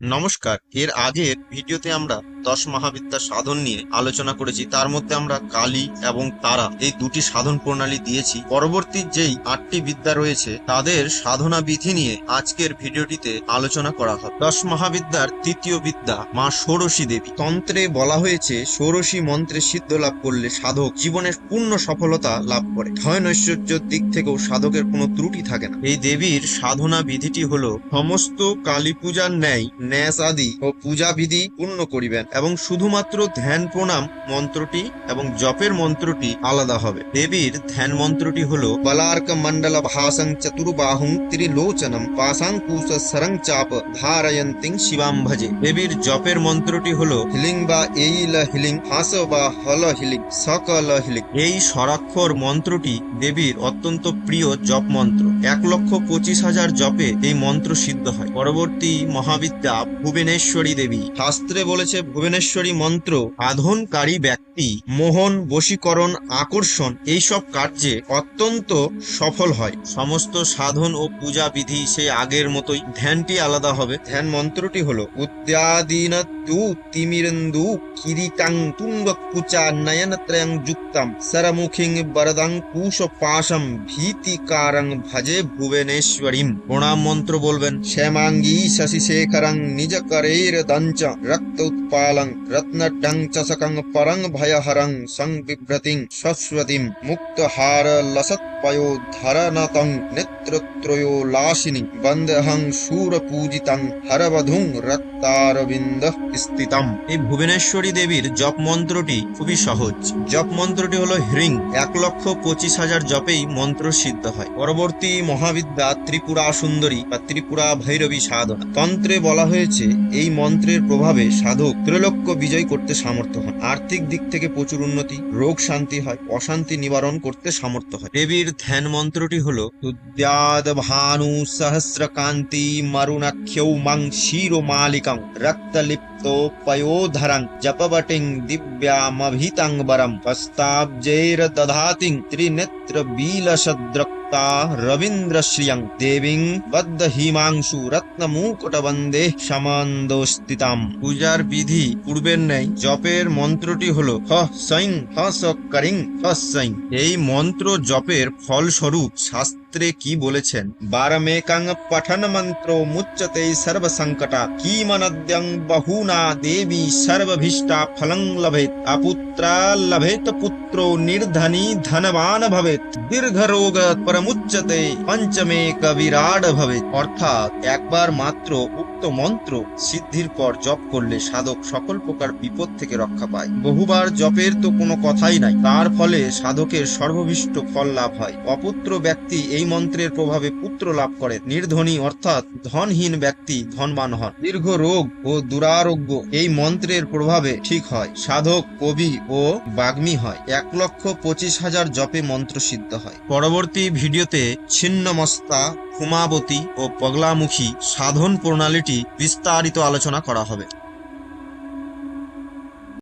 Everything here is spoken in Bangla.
নমস্কার, এর আগের ভিডিওতে আমরা দশ মহাবিদ্যা সাধন নিয়ে আলোচনা করেছি। তার মধ্যে আমরা কালী এবং তারা এই দুটি সাধন প্রণালী দিয়েছি। পরবর্তী যেই আটটি বিদ্যা রয়েছে, তাদের সাধনা বিধি নিয়ে আজকের ভিডিওটিতে আলোচনা করা হবে। দশ মহাবিদ্যার তৃতীয় বিদ্যা, মা ষোড়শী দেবী। তন্ত্রে বলা হয়েছে, ষোড়শী মন্ত্রে সিদ্ধ লাভ করলে সাধক জীবনের পূর্ণ সফলতা লাভ করে। ধয় নৈশ্বর্যের দিক থেকেও সাধকের কোনো ত্রুটি থাকে না। এই দেবীর সাধনা বিধিটি হলো, সমস্ত কালী পূজার ন্যায় ন্যাস আদি ও পূজা বিধি পূর্ণ করিবেন এবং শুধুমাত্র ধ্যান প্রণাম মন্ত্রটি এবং জপের মন্ত্রটি আলাদা হবে। দেবীর ধ্যান মন্ত্রটি হল, বলার্ক মন্ডল ভাসং চতুর্বাহুং ত্রিলোচনম পাশাঙ্কুশ সরং চাপ ধারয়ন্তিং শিবাম ভজে। দেবীর জপের মন্ত্রটি হল, হিলিং বা এইল হিলিং, হাস বা হল হিলিং, সকল হিলিং। এই স্বরাক্ষর মন্ত্রটি দেবীর অত্যন্ত প্রিয় জপ মন্ত্র এক লক্ষ পঁচিশ হাজার জপে এই মন্ত্র সিদ্ধ হয়। পরবর্তী মহাবিদ্যা ভুবনেশ্বরী দেবী। শাস্ত্রে বলেছে, ভুবনেশ্বরী মন্ত্র সাধনকারী ব্যক্তি, মোহন, বশীকরণ, আকর্ষণ, এইসব কার্যে অত্যন্ত সফল হয়। সমস্ত সাধন ও পূজা বিধি সেই আগের মতোই, ধ্যানটি আলাদা হবে। ধ্যান মন্ত্রটি হলো উদ্যাদিন তু তিমিরন্দু কিরিটাং তুঙ্গ কুচা নয়ন ত্রয়ং যুক্তম সরমুখিং বরদং কুশ পাশম ভীতিকারং ভজে ভুবনেশ্বরীম। প্রণাম মন্ত্র বলবেন, শ্যামাঙ্গী শশি শেখরং নিজ করের দঞ্চ রক্ত উৎপালং রত্ন চসকং পরং ভয়হরং সং বিভ্রতিং শশ্বতিম মুক্তহার লসৎ পয়োধরনতং নেত্রত্রयो লাসিনী বন্দেহং শূর পূজিতং হরবধুং রক্তারবিন্দ স্থিতম এই ভুবনেশ্বরী দেবীর জপ মন্ত্রটি খুবই সহজ। জপ মন্ত্রটি হলো হ্রিং, এক লক্ষ পঁচিশ হাজার জপেই মন্ত্র সিদ্ধ হয়। পরবর্তী মহাবিদ্যা ত্রিপুরা সুন্দরী বা ত্রিপুরা ভৈরবী সাধনা। তন্ত্রে বলা হয়েছে এই মন্ত্রের প্রভাবে সাধক ত্রিলক্ষ বিজয় করতে সামর্থ্য হন। আর্থিক দিক থেকে প্রচুর উন্নতি, রোগ শান্তি হয়, অশান্তি নিবারণ করতে সামর্থ্য হয়। দেবীর ধ্যান মন্ত্রটি হলো তুদ্যাদ ভানু সহস্রকান্তি মরুণাখ্যৌ মাং শিরো মালিকং রক্তলিপ্ত পয়োধরং জপবটিং দিব্যামভিতংবরম হস্তাব্জৈর দধাতিং ত্রিনেত্র বিলসদ্রক্তা রবীন্দ্র শ্রিয়ং দেবীং বদ্ধ হিমাংশু রত্ন মুকুট বন্দে সমান্দোস্তিতাম পূজার বিধি পূর্বের ন্যায় জপের মন্ত্রটি হল হ সৈং হ স করিং হ সৈং এই মন্ত্র জপের ফলস্বরূপ শাস্ত্রে কি বলেছেন? বারমেকাং পঠন মন্ত্র মুচ্চতে সর্ব সংকটা কিমনদ্যং বহুনা দেবী সর্বভীষ্টা ফলং লভেত অপুত্রা লভেত পুত্র নির্ধনী ধনবান ভবেত দীর্ঘ রোগ পরমুচ্চতে পঞ্চমে কবিরাড ভবেত অর্থাৎ একবার মাত্র উক্ত মন্ত্র সিদ্ধির পর জপ করলে সাধক সকল প্রকার বিপদ থেকে রক্ষা পায়। বহুবার জপের তো কোনো কথাই নাই। তার ফলে সাধকের সর্বভীষ্ট ফল লাভ হয়। অপুত্র ব্যক্তি এই মন্ত্রের প্রভাবে পুত্র লাভ করে। নির্ধনী অর্থাৎ ধনহীন ব্যক্তি ধনবান হন। দীর্ঘ রোগ ও দুরারোগ্য এই মন্ত্রের প্রভাবে ঠিক হয়। সাধক, কবি ও বাগ্মী হয়। এক লক্ষ পঁচিশ হাজার জপে মন্ত্র সিদ্ধ হয়। পরবর্তী ভিডিওতে ছিন্নমস্তা হুমাবতী ও পগলামুখী সাধন প্রণালীটি বিস্তারিত আলোচনা করা হবে।